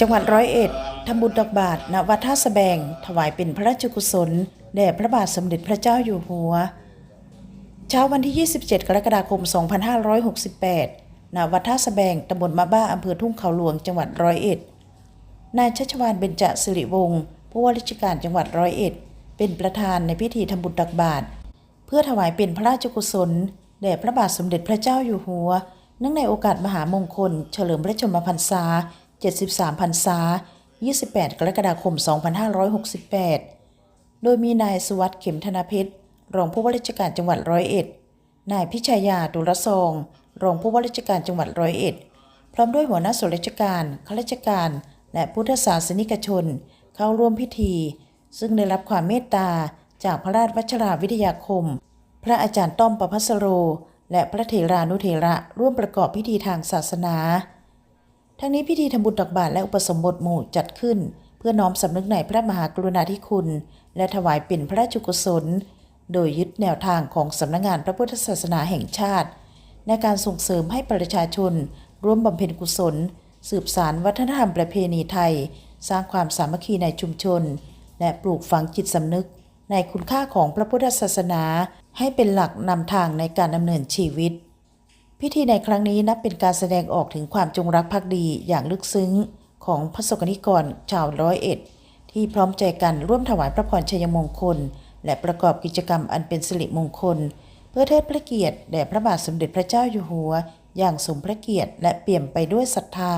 จังหวัดร้อยเอ็ดทำบุญตักบาตรณวัดท่าสะแบง ถวายเป็นพระราชกุศล แด่พระบาทสมเด็จพระเจ้าอยู่หัว เช้าวันที่ 27 กรกฎาคม 2568ณวัดท่าสะแบงตำบลมะบ้าอำเภอทุ่งเขาหลวง จังหวัดร้อยเอ็ด นายชัชวานเบญจสิริวงศ์ผู้ว่าราชการจังหวัดร้อยเอ็ด เป็นประธานในพิธีทำบุญตักบาตรเพื่อถวายเป็นพระราชกุศลแด่พระบาทสมเด็จพระเจ้าอยู่หัว เนื่องในโอกาสมหามงคล เฉลิมพระชนมพรรษา 73 พรรษา 28 กรกฎาคม 2568 โดยมีนายสุวัสด์เข็มธนเพชร รองผู้ว่าราชการจังหวัดร้อยเอ็ด นายพิชายาตุลซอง รองผู้ว่าราชการจังหวัดร้อยเอ็ด พร้อมด้วยหัวหน้าส่วนราชการ ข้าราชการ และพุทธศาสนิกชน เข้าร่วมพิธี ซึ่งได้รับความเมตตาจากพระราชวัชราวิทยาคม พระอาจารย์ต้อมประพัสโร และพระเถรานุเถระร่วมประกอบพิธีทางศาสนา ทั้งนี้พิธีทำบุญตักบาตรและอุปสมบทหมู่จัดขึ้น เพื่อน้อมสำนึกในพระมหากรุณาธิคุณ และถวายเป็นพระราชกุศล โดยยึดแนวทางของสำนักงานพระพุทธศาสนาแห่งชาติ ในการส่งเสริมให้ประชาชน ร่วมบำเพ็ญกุศล สืบสารวัฒนธรรมประเพณีไทย สร้างความสามัคคีในชุมชน และปลูกฝังจิตสำนึก ในคุณค่าของพระพุทธศาสนา ให้เป็นหลักนำทางในการดำเนินชีวิต พิธีในครั้งนี้นับเป็นการแสดงออกถึงความจงรักภักดีอย่างลึกซึ้งของพระสกนิกรชาวร้อยเอ็ด ที่พร้อมใจกันร่วมถวายพระพรชัยมงคล และประกอบกิจกรรมอันเป็นสิริมงคล เพื่อเทิดพระเกียรติแด่พระบาทสมเด็จพระเจ้าอยู่หัว อย่างสมพระเกียรติและเปี่ยมไปด้วยศรัทธา